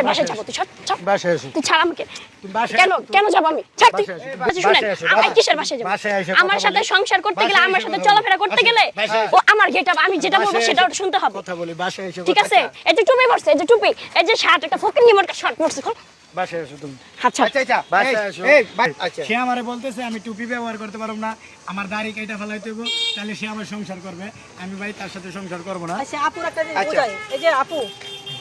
কিসের বাসায় যাব তুই ছাড়, ছাড়। বাসায় এসো। তুই ছাড় আমাকে। কেন কেন যাব আমি? ছাড় তুই। বাসায় এসো। বলছি, শুনেন বাসায় এসো, আমি বাসায়- কিসের বাসায় যাব আমার সাথে সংসার করতে গেলে আমার সাথে চলাফেরা করতে গেলে ও আমার গেট আমি যেটা বলব সেটা শুনতে হবে। কথা বলি বাসায় এসে ঠিক আছে? এই যে টুপি পরছে এই যে টুপি এই যে শার্ট একটা ফকির নিমর শার্ট পরছে খোল। বাসায় এসো তুমি। আচ্ছা আচ্ছা আচ্ছা। বাসায় এই, এই, আচ্ছা। সে আমারে বলতেছে আমি টুপি ব্যবহার করতে পারব না আমার দাড়ি কেটে ফেলাইতে হইব তাহলে সে আমার সংসার করবে। আমি ভাই তার সাথে সংসার করব না। আচ্ছা আপুর একটা জিনিস। এই যে আপু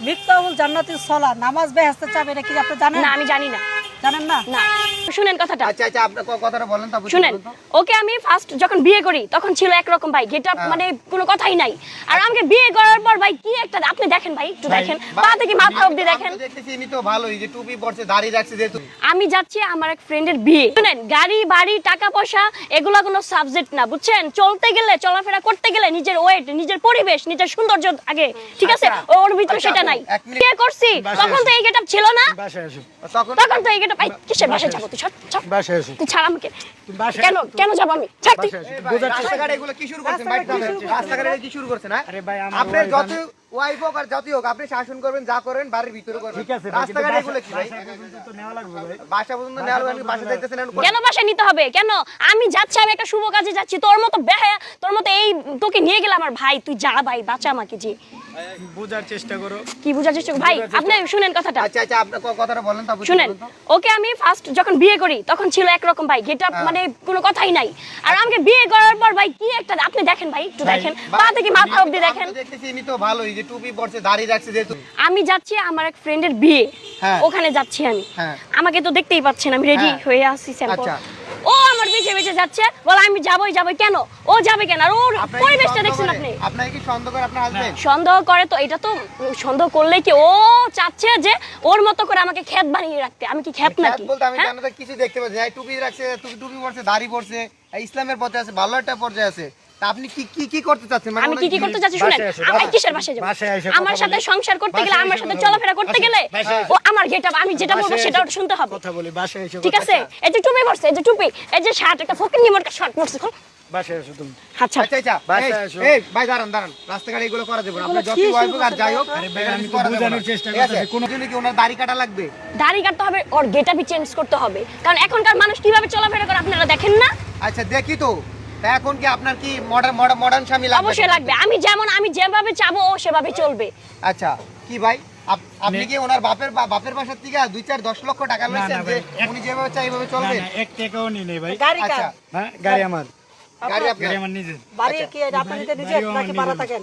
মিফতাহুল জান্নাতুল সলা। নামাজ বেহেস্তে চাবে এটা কি আপনি জানেন? না আমি জানি না। জানেন না? না। শুনেন কথাটা। আচ্ছা আচ্ছা আপনার ক- কথাটা বলেন শুনেন। ওকে আমি ফার্স্ট যখন বিয়ে করি তখন ছিল একরকম ভাই হ্যাঁ। মানে কোনো কথাই নাই। আর আমাকে বিয়ে করার পর ভাই কি একটা আপনি দেখেন ভাই একটু দেখেন। পা থেকে মাথা অবধি দেখেন। দেখতেছি ইনি তো ভালোই যে টুপি পরছে দাড়ি রাখছে যেহেতু। আমি যাচ্ছি আমার এক ফ্রেন্ডের বিয়ে। শুনেন গাড়ি বাড়ি টাকা পয়সা এগুলো কোনো সাবজেক্ট না বুঝছেন? চলতে গেলে চলাফেরা করতে গেলে নিজের ওয়েট নিজের পরিবেশ নিজের সৌন্দর্য আগে ঠিক আছে? আচ্ছা। ওর ভিতরে আচ্ছা, সেটা নাই। বিয়ে করছি তখন তো। এই গেটআপ ছিল না? তখন তখন তো এই গেটআপ কিসের বাসায় যাব বাসায় এসো তুই ছাড় আমাকে। কেন কেন যাব আমি? ছাড় তুই। বাসায় এসো এই ভাই, বোঝার চেষ্টা- রাস্তাঘাটে এগুলো কি শুরু করছেন? ভাই রাস্তাঘাটে কি শুরু করছেন? আরে ভাই, আপনার যত ওয়াইফ হোক আর যতই হোক আপনি শাসন করবেন যা করেন বাড়ির ভিতরে করবেন। ঠিক আছে রাস্তাঘাটে এগুলো কি ভাই? বাসায় পর্যন্ত তো নেওয়া লাগবে ভাই। বাসা পর্যন্ত নেওয়া লাগবে, বাসা যাইতেছেন কেন বাসায় নিতে হবে? কেন? আমি যাচ্ছি আমি একটা শুভ কাজে যাচ্ছি। তোর মতো বেহায়া তোর মতো এই তোকে নিয়ে গেলে আমার ভাই তুই যা ভাই বাঁচা আমাকে জি বোঝার চেষ্টা করো। কি বুঝার চেষ্টা কর- ভাই আপনি শুনেন কথাটা। আচ্ছা আচ্ছা আপনার ক- কথাটা বলেন তারপর শুনেন ওকে আমি ফার্স্ট যখন বিয়ে করি তখন ছিল একরকম ভাই গেট হ্যাঁ। মানে কোনো কথাই নাই। আর আমাকে বিয়ে করার পর ভাই কি একটা আপনি দেখেন ভাই একটু দেখেন। পা থেকে মাথা অবধি দেখেন। আমি দেখতেছি ইনি তো ভালোই যে টুপি পরছে দাড়ি রাখছে যেহেতু। আমি যাচ্ছি আমার এক ফ্রেন্ডের বিয়ে। হ্যাঁ। ওখানে যাচ্ছি আমি। হ্যাঁ। আমাকে তো দেখতেই পাচ্ছেন আমি রেডি হ্যাঁ। আসছি স্যাম্পল আচ্ছা। ও আমার পিছে পিছে যাচ্ছে। বলে আমি যাবই যাবই। কেন? ও যাবে কেন? আর ওর পরিবেশটা দেখছেন আপনি? আপনার কি সন্দেহ করে আপনার হাজবেন্ড সন্দেহ করে তো এটা তো সন্দেহ করলে কি? ও চাচ্ছে যে ওর মতো করে আমাকে ক্ষেত বানিয়ে রাখতে। আমি কি ক্ষেত নাকি? বলতে আমি হ্যাঁ? জানো তো কিছু দেখতে পাচ্ছি টুপি রাখছে টুপি টুপি পরছে দাড়ি পরছে। ইসলামের পথে আছে ভালো একটা পর্যায়ে আছে। আপনি কি কি কি করতে চাচ্ছেন? মানে আমি কি কি করতে চাচ্ছি শুনেন আমি কিসের বাসায় যাব? বাসায় এসে কথা আমার সাথে সংসার করতে গেলে আমার সাথে চলাফেরা করতে গেলে ও আমার গেটআপ আমি যেটা বলব সেটা শুনতে হবে। কথা বলি বাসায় এসে ঠিক আছে এই যে টুপি পরছে এই যে টুপি এই যে শার্ট একটা ফকির নিমর শার্ট পরছে বাসায় এসো তুমি। আচ্ছা। আচ্ছা আচ্ছা বাসায় এসো। এই ভাই দাঁড়ান দাঁড়ান রাস্তাঘাটে এগুলো করা যাবে না। যত ওয়াইফ আর যাই হোক আরে ভাই, আমি তো বোঝানোর চেষ্টা করতেছি, কোনো- কোনো কি ওনার দাড়ি কাটা লাগবে? দাড়ি কাটতে হবে ওর গেটআপই চেঞ্জ করতে হবে। কারণ এখনকার মানুষ কীভাবে চলাফেরা করে আপনারা দেখেন না? আচ্ছা দেখি তো। তা এখন কি আপনার কি মডার্ন মডার্ন স্বামী লাগবে? অবশ্যই লাগবে। আমি যেমন আমি যেভাবে চাবো ও সেভাবে চলবে। আচ্ছা কি ভাই? আপনি কি ওনার বাপের বাপের বাসার থেকে দুই চার দশ লক্ষ টাকা না, লইছেন যে উনি যেভাবে চাই এইভাবে চলবে না এক টাকাও নিই নেই ভাই। গাড়ি কার? আচ্ছা। হ্যাঁ গাড়ি আমার। গাড়ি আপনার? গাড়ি আমার নিজের। বাড়ি কি এটা আপনার নিজের নিজের বাড়িও নাকি ভাড়া থাকেন?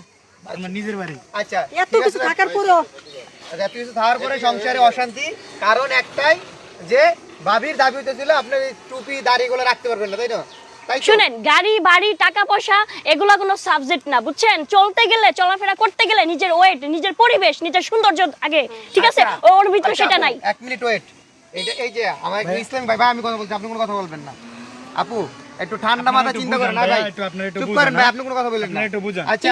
আমার নিজের বাড়ি। আচ্ছা এত কিছু। থাকার পরেও? আচ্ছা, এত কিছু থাকার পরে সংসারে অশান্তি। কারণ একটাই যে ভাবির দাবি হতেছিল আপনার এই টুপি দাড়িগুলো রাখতে পারবেন না তাই না শুনেন গাড়ি বাড়ি টাকা পয়সা এগুলো কোনো সাবজেক্ট না বুঝছেন? চলতে গেলে চলাফেরা করতে গেলে নিজের ওয়েট নিজের পরিবেশ নিজের সৌন্দর্য আগে ঠিক আছে? আচ্ছা, ওর ভিতরে আচ্ছা, সেটা নাই। এক মিনিট ওয়েট এইটা এই যে আমার ইসলাম ভাই। ভাই আমি কথা বলছি আপনি কোনো কথা বলবেন না। আপু একটু ঠান্ডা মাথা চিন্তা করেন না ভাই, ভাই। একটু আপনারা একটু চুপ করেন ভাই হ্যাঁ? আপনি কোনো কথা বলবেন না। একটু বুঝান। আচ্ছা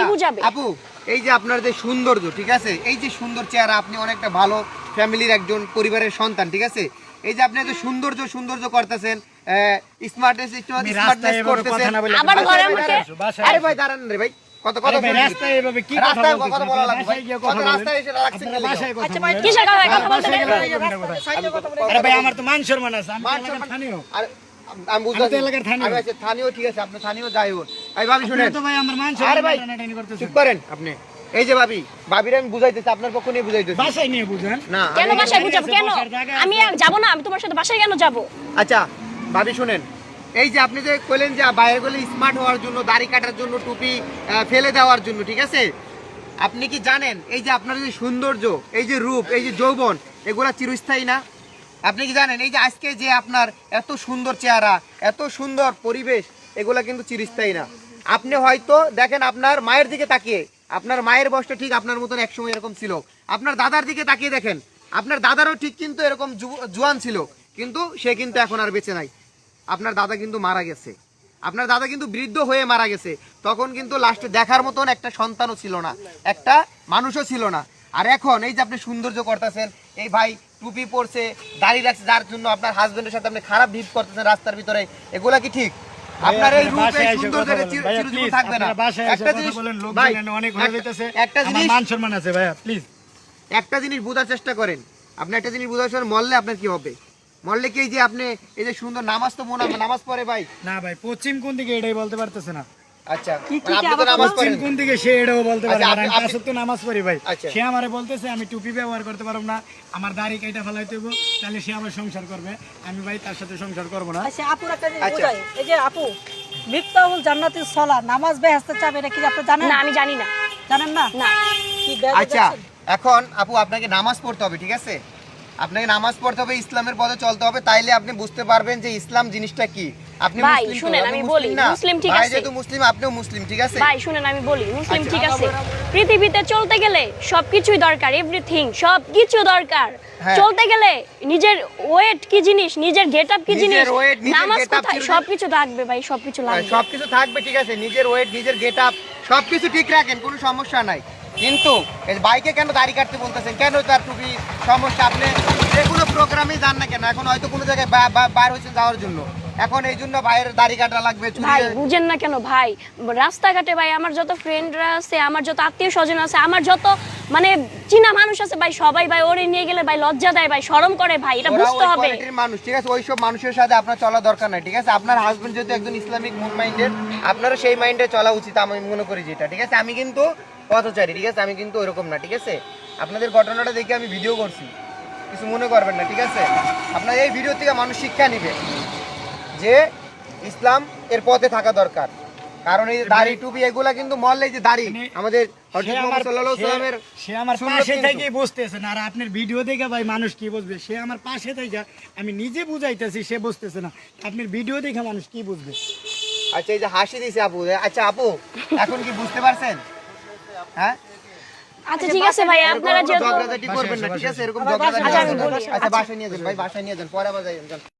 আপু এই যে আপনার যে সৌন্দর্য ঠিক আছে? এই যে সুন্দর চেহারা আপনি অনেকটা ভালো ফ্যামিলির একজন পরিবারের সন্তান ঠিক আছে? এই যে আপনি এত সৌন্দর্য সৌন্দর্য করতেছেন স্মার্টনেস একটু স্মার্টনেস করতেছেন। আবার বাসায় আরে ভাই দাঁড়ান রে ভাই কত কত রাস্তায় এভাবে কি কথা কথা বলা লাগবে। কত রাস্তায় এসে রাখছেন কথা আচ্ছা ভাই কিসের কথা কথা বলতে আরে ভাই আমার তো মান সম্মান আছে। মান সম্মান- স্থানীয়। আরে, আমি বুঝতে এলাকার আচ্ছা, ঠিক আছে আপনি স্থানীয় যাই হোক। ভাবি শুনেন। তো ভাই আমার মান সম্মান করতেছেন। চুপ করেন আপনি। এই যে ভাবি ভাবির আমি বুঝাইতেছি আপনার পক্ষ নিয়ে বুঝাইতেছি। বাসায় নিয়ে বুঝেন। না কেন বাসায় বুঝাবো? কেন? আমি যাব না আমি তোমার সাথে বাসায় কেন যাব? আচ্ছা ভাবি শুনেন এই যে আপনি যে কইলেন যে বাইরে গেলে স্মার্ট হওয়ার জন্য দাড়ি কাটার জন্য টুপি ফেলে দেওয়ার জন্য ঠিক আছে? আপনি কি জানেন এই যে আপনার যে সৌন্দর্য এই যে রূপ এই যে যৌবন এগুলা চিরস্থায়ী না? আপনি কি জানেন এই যে আজকে যে আপনার এত সুন্দর চেহারা এত সুন্দর পরিবেশ এগুলা কিন্তু চিরস্থায়ী না। আপনি হয়তো দেখেন আপনার মায়ের দিকে তাকিয়ে আপনার মায়ের বয়সটা ঠিক আপনার মতন একসময় এরকম ছিল। আপনার দাদার দিকে তাকিয়ে দেখেন, আপনার দাদারও ঠিক কিন্তু এরকম জোয়ান ছিল, কিন্তু সে কিন্তু এখন আর বেঁচে নাই। আপনার দাদা কিন্তু মারা গেছে। আপনার দাদা কিন্তু বৃদ্ধ হয়ে মারা গেছে। তখন কিন্তু লাস্টে দেখার মতন একটা সন্তানও ছিল না, একটা মানুষও ছিল না। আর এখন এই যে আপনি সৌন্দর্য করতেছেন, এই ভাই টুপি পরছে দাঁড়িয়ে রাখছে, যার জন্য আপনার হাজবেন্ডের সাথে আপনি খারাপ ভিপ করতেছেন রাস্তার ভিতরে, এগুলা কি ঠিক? আপনার এই রূপ এই চিরজীবন থাকবে না। একটা জিনিস বলেন, অনেক হয়ে একটা- যাইতেছে। একটা জিনিস মান সম্মান আছে ভাইয়া প্লিজ একটা জিনিস বোঝার চেষ্টা করেন। আপনি একটা জিনিস বোঝার সময় মরলে আপনার কি হবে? মরলে কি এই যে আপনি এই যে সুন্দর নামাজ তো মনে নামাজ পড়ে ভাই। না ভাই পশ্চিম কোন দিকে এটাই বলতে পারতেছে না। আচ্ছা কি- কি- আপনি কি তো আবার নামাজ পশ্চিম পড়েন। কোন দিকে সে এটাও বলতে পারে আমি আপনি- নামাজ পড়ি ভাই। সে আমারে বলতেছে আমি টুপি ব্যবহার করতে পারব না আমার দাড়ি কাইটা ফেলাইতে হইব তাহলে সে আমার সংসার করবে। আমি ভাই তার সাথে সংসার করব না। আচ্ছা আপুর একটা জিনিস। এই যে আপু মিফতাহুল জান্নাতির সলা নামাজ বেহেস্তে চাবে এটা কি আপনি জানেন? না আমি জানি না। জানেন না? না। আচ্ছা এখন আপু আপনাকে নামাজ পড়তে হবে ঠিক আছে? আপনাকে নামাজ পড়তে হবে ইসলামের পথে চলতে হবে তাইলে আপনি বুঝতে পারবেন যে ইসলাম জিনিসটা কি। আপনি ভাই, শুনেন, আমি বলি, মুসলিম ঠিক আছে। যেহেতু মুসলিম আপনিও মুসলিম ঠিক আছে? ভাই শুনেন আমি বলি মুসলিম আচ্ছা। ঠিক আছে। পৃথিবীতে চলতে গেলে সবকিছুই দরকার এভরিথিং সবকিছু দরকার। হ্যাঁ। চলতে গেলে নিজের ওয়েট কি জিনিস নিজের গেট আপ কি জিনিস নামাজ কোথায়? সবকিছু থাকবে ভাই সবকিছু লাগবে। সবকিছু থাকবে ঠিক আছে। নিজের ওয়েট নিজের গেট আপ সবকিছু ঠিক রাখেন কোনো সমস্যা নাই। কিন্তু এই বাইকে কেন দাড়ি কাটতে বলতেছেন? কেন তার টুপি সমস্যা? আপনি যে কোনো প্রোগ্রামে যান না কেন? এখন হয়তো কোনো জায়গায় বার হয়েছেন যাওয়ার জন্য। এখন এই জন্য বাইরের দাড়ি কাটা লাগবে ভাই বুঝেন না কেন ভাই রাস্তাঘাটে ভাই আমার যত ফ্রেন্ডরা আছে আমার যত আত্মীয় স্বজন আছে আমার যত মানে চীনা মানুষ আছে ভাই সবাই ভাই ওরে নিয়ে গেলে ভাই লজ্জা দেয় ভাই শরম করে ভাই এটা বুঝতে হবে। মানুষ ঠিক আছে? ওইসব মানুষের সাথে আপনার চলা দরকার নাই ঠিক আছে? আপনার হাজবেন্ড যেহেতু একজন ইসলামিক মুভ মাইন্ডের আপনারও সেই মাইন্ডে চলা উচিত আমি মনে করি যেটা ঠিক আছে? আমি কিন্তু পথচারী ঠিক আছে? আমি কিন্তু ওইরকম না ঠিক আছে? আপনাদের ঘটনাটা দেখে আমি ভিডিও করছি। কিছু মনে করবেন না ঠিক আছে? আপনার এই ভিডিও থেকে মানুষ শিক্ষা নিবে। যে ইসলাম এর পথে থাকা দরকার। কারণ এই দাড়ি টুপি এগুলা কিন্তু মরলে যে দাড়ি আমাদের সে আমার- সাল্লাল্লাহু আলাইহি সে- সাল্লামের সে আমার সুন্নত পাশে থেকে বুঝতেছে না আর আপনার ভিডিও দেখে ভাই মানুষ কি বুঝবে? সে আমার পাশে থেকে আমি নিজে বুঝাইতেছি সে বুঝতেছে না। আপনার ভিডিও দেখে মানুষ কি বুঝবে? আচ্ছা এই যে হাসি দিছে আপু। আচ্ছা আপু এখন কি বুঝতে পারছেন? হ্যাঁ? আচ্ছা ঠিক আছে ভাই আপনারা যেহেতু করবেন না ঠিক আছে? এরকম আবার বাসায় ঝগড়াঝাটি আচ্ছা, আমি করবেন না। বলি। আচ্ছা বাসায় নিয়ে যান ভাই বাসায় নিয়ে যান। পরে আবার যান।